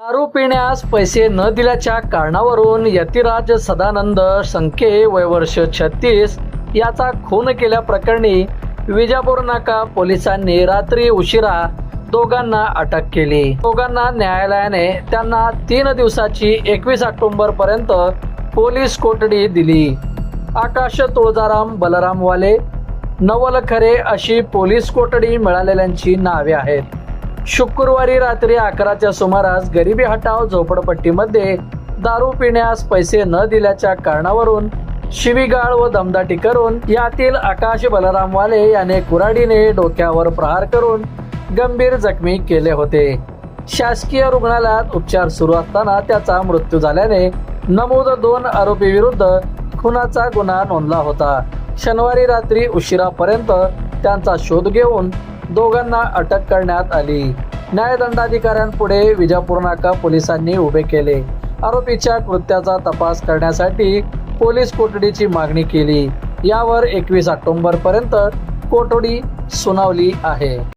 दारू पिण्यास पैसे न दिल्याच्या कारणावरून यतिराज सदानंद संके वयवर्ष छत्तीस याचा खून केल्याप्रकरणी विजापूर नाका पोलिसांनी रात्री उशिरा दोघांना अटक केली. दोघांना न्यायालयाने त्यांना तीन दिवसाची एकवीस ऑक्टोबर पर्यंत पोलीस कोठडी दिली. आकाश तुळजाराम बलराम वाले अशी पोलीस कोठडी मिळालेल्यांची नावे आहेत. शुक्रवारी रात्री अकराच्या सुमारास गरिबी हटाव झोपडपट्टीमध्ये दारू पिण्यास पैसे न दिल्याच्या कारणावरून शिवीगाळ व दमदाटी करून यातील आकाश बलराम वाले याने कुऱ्हाडीने डोक्यावर प्रहार करून गंभीर जखमी केले होते. शासकीय रुग्णालयात उपचार सुरू असताना त्याचा मृत्यू झाल्याने नमूद दोन आरोपी विरुद्ध खुनाचा गुन्हा नोंदला होता. शनिवारी रात्री उशिरापर्यंत त्यांचा शोध घेऊन दोघांना अटक करण्यात आली. न्यायदंडाधिकाऱ्यांपुढे विजापूर नाका पोलिसांनी उभे केले. आरोपीच्या कृत्याचा तपास करण्यासाठी पोलीस कोठडीची मागणी केली. यावर एकवीस ऑक्टोंबर पर्यंत कोठडी सुनावली आहे.